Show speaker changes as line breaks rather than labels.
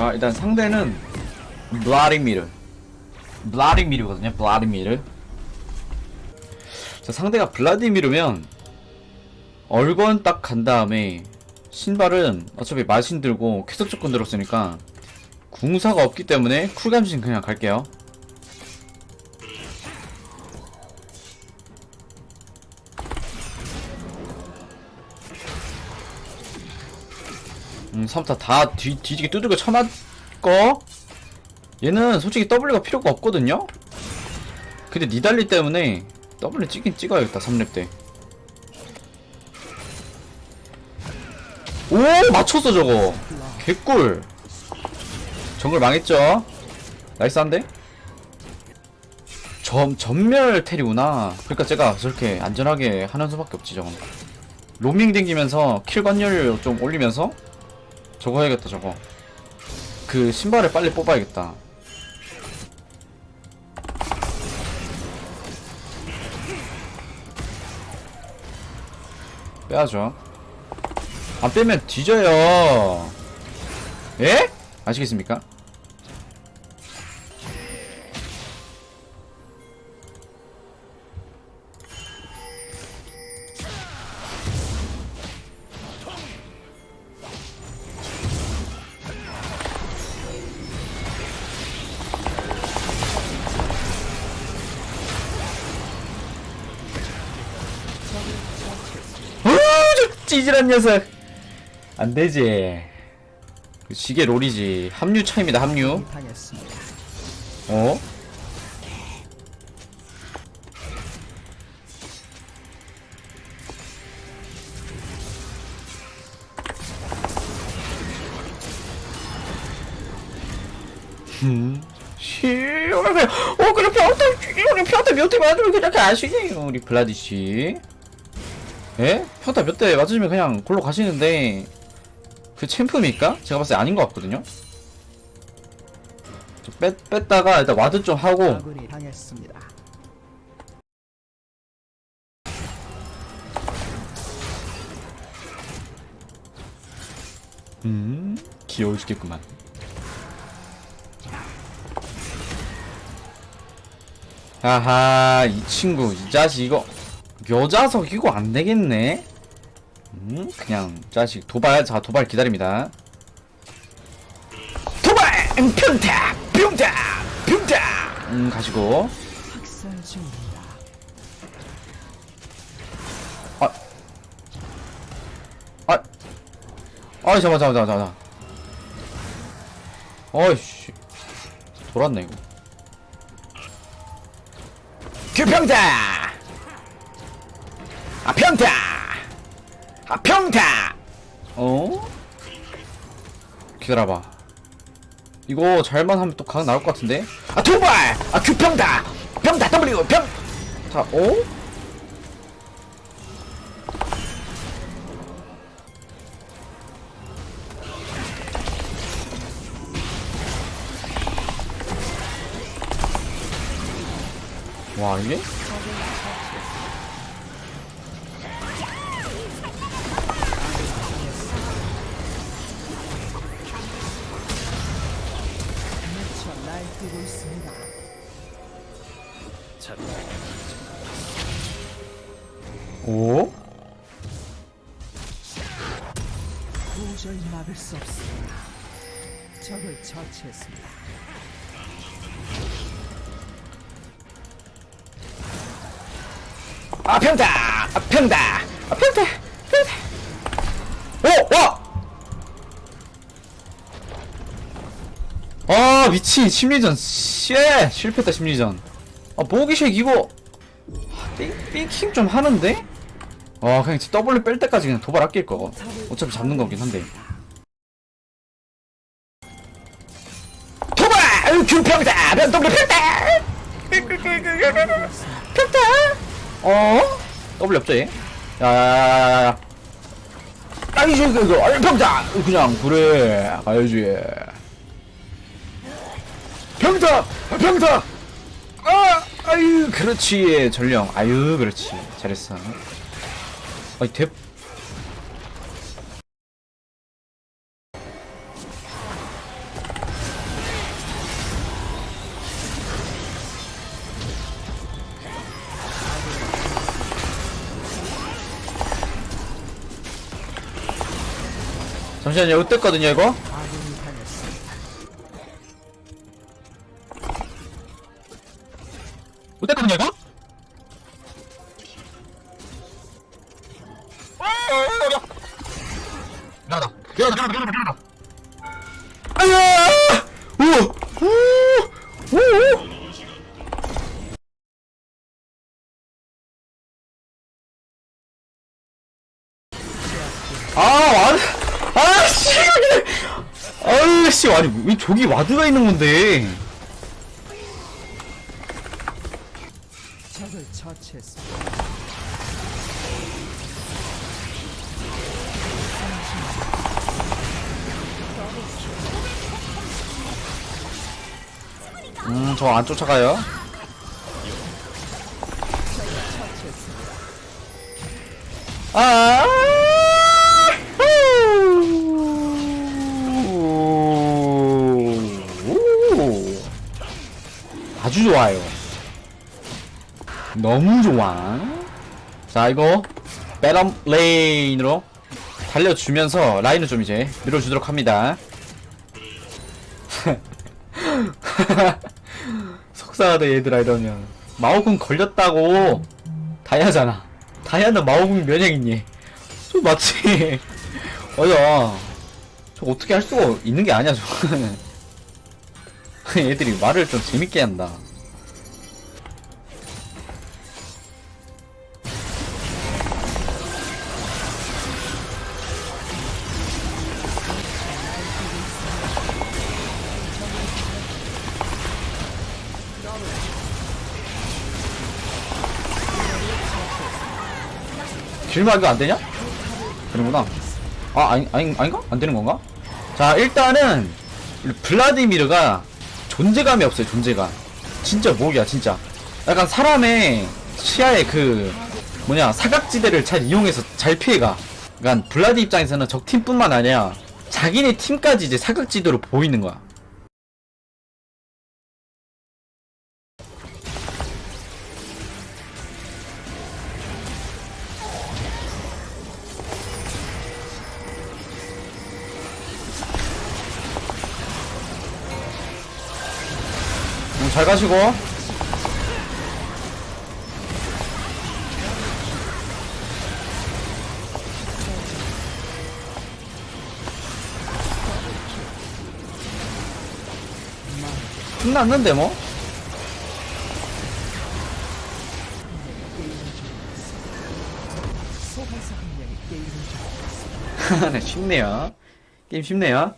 아 일단 상대는 블라디미르. 블라디미르거든요 블라디미르. 자 상대가 블라디미르면 얼건 딱 간 다음에 신발은 어차피 마신 들고 쾌속 조건 들었으니까 궁사가 없기 때문에 쿨감신 그냥 갈게요 음, 3타 다 뒤, 뒤지게 두들겨 쳐맞고 얘는 솔직히 W가 필요가 없거든요? 근데 니달리 때문에 W 찍긴 찍어야겠다 3렙 때 오! 맞췄어 저거 개꿀 정글 망했죠? 나이스한데? 점, 전멸 테리구나 그러니까 제가 저렇게 안전하게 하는 수밖에 없지 저건 로밍 댕기면서 킬 관여율 좀 올리면서 저거 해야겠다 저거 그 신발을 빨리 뽑아야겠다 빼야죠 안 빼면 뒤져요 예? 아시겠습니까? 찌질한 녀석. 안 되지. 그 시계 롤이지. 합류 차입니다 합류. 어? 어 그래 평타 우리 평타 몇대 맞으면 그렇게 아시니 우리 블라디씨 예? 평타 몇 대 맞으면 그냥 골로 가시는데 그 챔프입니까? 제가 봤을 때 아닌 것 같거든요 좀 뺐, 뺐다가 일단 와드 좀 하고. 음 귀여워 죽겠구만 아하 이 친구 이 자식 이거 여자석 이거 안 되겠네? 음 그냥 자식 도발 자 도발 기다립니다. 도발! 음, 평타! 평타! 평타! 음 가시고.
중입니다.
아. 아이 잠깐 잠깐 잠깐 잠깐 어이씨. 돌았네 이거. 규평타 아 평타! 아 평타! 어? 기다려봐. 이거 잘만 하면 또각 나올 것 같은데? 아 도발! 아 규평타! 평타 W 평타 어? 와 이게?
도저히 막을 수 없습니다. 적을 처치했습니다.
아 평타! 아 평타! 아 평타! 평타! 오! 와! 아 미친 심리전 씨 실패했다 심리전 아 모기쉑 이거 아, 띵, 띵킹 좀 하는데? 아 그냥 W 뺄 때까지 그냥 도발 아낄 거 어차피 잡는 거긴 한데 도발! 아유, 규평타! 변 W 평타! 평타! 어? W 없죠 얘? 야야야야야야 아이 저 이거 이거 아니 평타 그냥 그래 가야지 평타 평타 아 아유 그렇지 전령 아유 그렇지 잘했어 아이 대 잠시만요. 어땠거든요 이거?
아군이 당했습니다.
어땠거든요 이거 나다. 나다 나다 나다 씨, 아니, 왜 저기 와드가 있는 건데?
적을 처치했습니다.
음, 저 안 쫓아가요. 아, 좋아요. 너무 좋아. 자, 이거 베럼 레인으로 달려주면서 라인을 좀 이제 밀어주도록 합니다. 속상하다 얘들아 이러면 마오군 걸렸다고 다이아잖아 다이아는 마오군 면역 있니 저 맞지 어야 저 어떻게 할 수가 있는 게 아니야 저거는 얘들이 말을 좀 재밌게 한다 길마 이거 안 되냐? 되는구나. 아, 아니, 아니, 아닌가? 안 되는 건가? 자, 일단은, 블라디미르가 존재감이 없어요, 존재감. 진짜 목이야, 진짜. 약간 사람의 시야에 그, 뭐냐, 사각지대를 잘 이용해서 잘 피해가. 그러니까 블라디 입장에서는 적 팀뿐만 아니라 자기네 팀까지 이제 사각지대로 보이는 거야. 잘 가시고. 끝났는데 뭐? 네, 쉽네요. 게임 쉽네요.